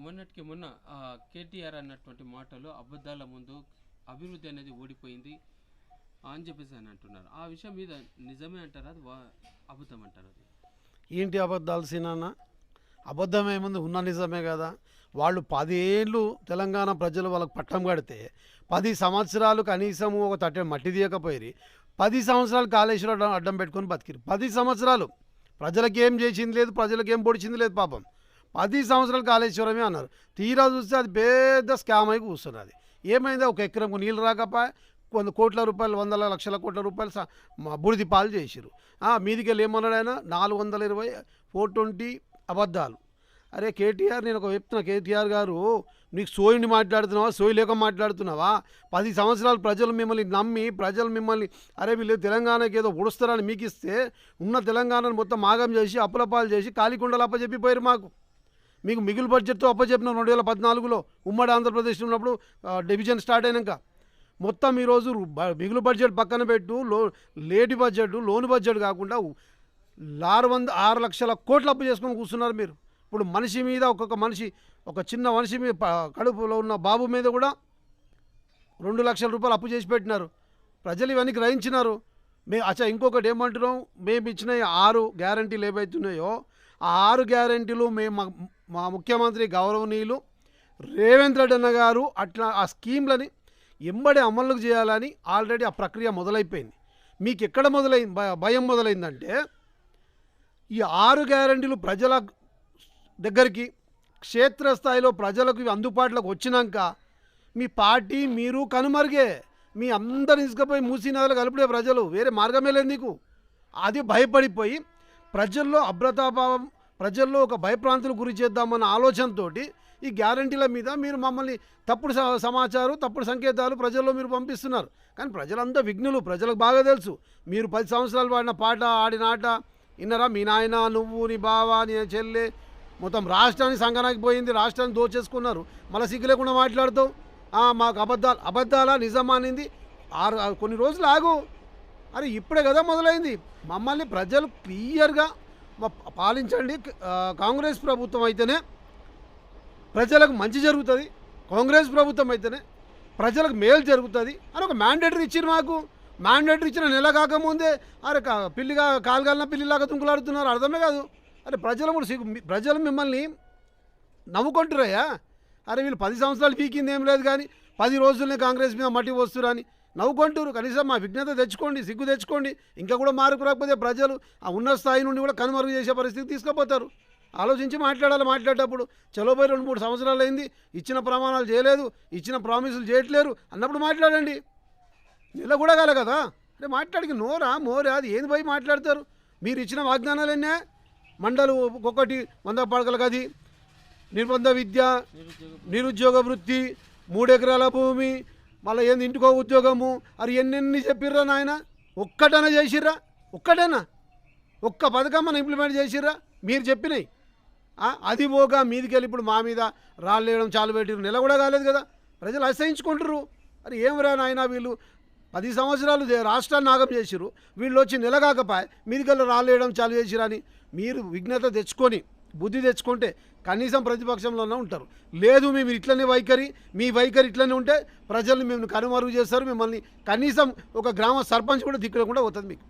మొన్నటికి మొన్న కేటీఆర్ అన్నటువంటి మాటలు అబద్ధాల ముందు అభివృద్ధి అనేది ఓడిపోయింది అని చెప్పేసి అని అంటున్నారు. ఆ విషయం మీద నిజమే అంటారా? అది వా- అబద్ధం అంటారు అది? ఏంటి అబద్ధాలు సీనన్న? అబద్ధమేముంది ఉన్న నిజమే కదా. వాళ్ళు పదేళ్ళు తెలంగాణ ప్రజలు వాళ్ళకి పట్టం కడితే పది సంవత్సరాలు కనీసం ఒక తట్టె మట్టి తీయకపోయి పది సంవత్సరాలు కాళేశ్వరం అడ్డం పెట్టుకొని బతికిరు. పది సంవత్సరాలు ప్రజలకేం ఏం చేసింది లేదు ప్రజలకు ఏం పొడిచింది లేదు పాపం. పది సంవత్సరాలు కాళేశ్వరమే అన్నారు. తీరా చూస్తే అది పెద్ద స్కామ్ అయి కూర్చున్నది. ఏమైంది ఒక ఎకరంకు నీళ్ళు రాకపోయా కొంత కోట్ల రూపాయలు వందల లక్షల కోట్ల రూపాయలు స- పాలు చేసిరు ఆ, మీదికి వెళ్ళి ఏమన్నాడు ఆయన? నాలుగు వందల ఇరవై ఫోర్ ట్వంటీ అబద్ధాలు. అరే కేటీఆర్ నేను ఒక చెప్తున్నా కేటీఆర్ గారు నీకు సోయిని మాట్లాడుతున్నావా సోయి లేక మాట్లాడుతున్నావా? పది సంవత్సరాలు ప్రజలు మిమ్మల్ని నమ్మి ప్రజలు మిమ్మల్ని అరే వీళ్ళు తెలంగాణకి ఏదో ఉడుస్తారని మీకు ఇస్తే ఉన్న తెలంగాణను మొత్తం ఆగం చేసి అప్పులపాలు చేసి కాలికుండలు అప్పచెప్పిపోయారు మాకు. మీకు మిగులు బడ్జెట్తో అప్పచెప్పిన రెండు వేల పద్నాలుగులో ఉమ్మడి ఆంధ్రప్రదేశ్ ఉన్నప్పుడు డివిజన్ స్టార్ట్ అయినాక. మొత్తం ఈరోజు బ- మిగులు బడ్జెట్ పక్కన పెట్టు లో లేటి బడ్జెట్ లోన్ బడ్జెట్ కాకుండా ఆరు వంద ఆరు లక్షల కోట్లు అప్పు చేసుకొని కూర్చున్నారు మీరు. ఇప్పుడు మనిషి మీద ఒక్కొక్క మనిషి ఒక చిన్న మనిషి మీద కడుపులో ఉన్న బాబు మీద కూడా రెండు లక్షల రూపాయలు అప్పు చేసి పెట్టినారు. ప్రజలు ఇవన్నీ గ్రహించినారు. మే అచ్చా ఇంకొకటి ఏమంటున్నాం? మేము ఇచ్చిన ఆరు గ్యారంటీలు ఏవైతున్నాయో ఆ ఆరు గ్యారంటీలు మేము మా- ముఖ్యమంత్రి గౌరవనీయులు రేవంత్ రెడ్డి అన్న గారు అట్లా ఆ స్కీమ్లని ఎంబడి అమలుకు చేయాలని ఆల్రెడీ ఆ ప్రక్రియ మొదలైపోయింది. మీకు ఎక్కడ మొదలైంది? భయం మొదలైందంటే ఈ ఆరు గ్యారంటీలు ప్రజల దగ్గరికి క్షేత్రస్థాయిలో ప్రజలకు ఇవి అందుబాటులోకి వచ్చినాక మీ పార్టీ మీరు కనుమరుగే. మీ అందరిని ఇసుకపోయి మూసీ నదులు కలిపిడే ప్రజలు. వేరే మార్గమే లేదు నీకు. అది భయపడిపోయి ప్రజల్లో అభ్రతాభావం ప్రజల్లో ఒక భయప్రాంతులు గురి చేద్దామన్న ఆలోచనతోటి ఈ గ్యారంటీల మీద మీరు మమ్మల్ని తప్పుడు స- సమాచారం తప్పుడు సంకేతాలు ప్రజల్లో మీరు పంపిస్తున్నారు. కానీ ప్రజలంతా విఘ్నులు ప్రజలకు బాగా తెలుసు. మీరు పది సంవత్సరాలు పాడిన పాట ఆడిన ఆట విన్నరా? మీ నాయన నువ్వు నీ బావ నీ చెల్లె. మొత్తం రాష్ట్రాన్ని సంగనాకి పోయింది రాష్ట్రాన్ని దోచేసుకున్నారు. మళ్ళీ సిగ్గు లేకుండా మాట్లాడుతావు. మాకు అబద్ధాలు అబద్ధాలా నిజమానింది ఆరు కొన్ని రోజులు ఆగు. అరే ఇప్పుడే కదా మొదలైంది. మమ్మల్ని ప్రజలు క్లియర్గా పాలించండి. కాంగ్రెస్ ప్రభుత్వం అయితేనే ప్రజలకు మంచి జరుగుతుంది. కాంగ్రెస్ ప్రభుత్వం అయితేనే ప్రజలకు మేలు జరుగుతుంది అని ఒక మ్యాండేటరీ ఇచ్చింది మాకు. మ్యాండేటరీ ఇచ్చిన నెల కాకముందే అరే కా- పిల్లిగా కాలుగాలిన పిల్లిలాగా తుంకులాడుతున్నారు. అర్థమే కాదు. అరే ప్రజలు కూడా సిగ్గు ప్రజలు మిమ్మల్ని నవ్వుకుంటురయ్యా అరే వీళ్ళు పది సంవత్సరాలు పీకింది ఏం లేదు కానీ పది రోజులనే కాంగ్రెస్ మీద మట్టి వస్తురని నవ్వుకుంటారు కనీసం మా విజ్ఞత తెచ్చుకోండి సిగ్గు తెచ్చుకోండి. ఇంకా కూడా మార్పు రాకపోతే ప్రజలు ఆ ఉన్న స్థాయి నుండి కూడా కనుమరుగు చేసే పరిస్థితి తీసుకుపోతారు. ఆలోచించి మాట్లాడాలి. మాట్లాడేటప్పుడు చలోపోయి రెండు మూడు సంవత్సరాలు అయింది. ఇచ్చిన ప్రమాణాలు చేయలేదు. ఇచ్చిన ప్రామిసులు చేయట్లేరు. అన్నప్పుడు మాట్లాడండి. నెల కూడా కాలే కదా. అంటే మాట్లాడికి నోరా మోరా? అది ఏంది పోయి మాట్లాడతారు? మీరు ఇచ్చిన వాగ్దానాలు ఎన్నే? మండలు ఒక్కొక్కటి వంద పడకల గది నిర్బంధ విద్య నిరుద్యోగ వృత్తి మూడెకరాల భూమి మళ్ళీ ఏంది ఇంటికో ఉద్యోగము? అరే ఎన్నెన్ని చెప్పిర్రా నాయన? ఒక్కటైనా చేసిర్రా? ఒక్కటేనా? ఒక్క పథకం మనం ఇంప్లిమెంట్ చేసిర్రా? మీరు చెప్పినాయి. అది పోగా మీదికి వెళ్ళి ఇప్పుడు మా మీద రాళ్ళేయడం చాలు పెట్టిరు నెల కూడా కాలేదు కదా. ప్రజలు అసహించుకుంటారు అరే ఏమరా నాయన వీళ్ళు? పది సంవత్సరాలు రాష్ట్రాన్ని నాగం చేసిరు వీళ్ళు వచ్చి నెల కాకపాయ రాళ్ళు వేయడం చాలు చేసిరని మీరు విఘ్నత తెచ్చుకొని బుద్ధి తెచ్చుకుంటే కనీసం ప్రతిపక్షంలోనే ఉంటారు. లేదు మేము ఇట్లనే వైఖరి మీ వైఖరి ఇట్లనే ఉంటే ప్రజల్ని మేము కనుమరుగు చేస్తారు మిమ్మల్ని కనీసం ఒక గ్రామ సర్పంచ్ కూడా దిక్కులేకుండా పోతుంది మీకు.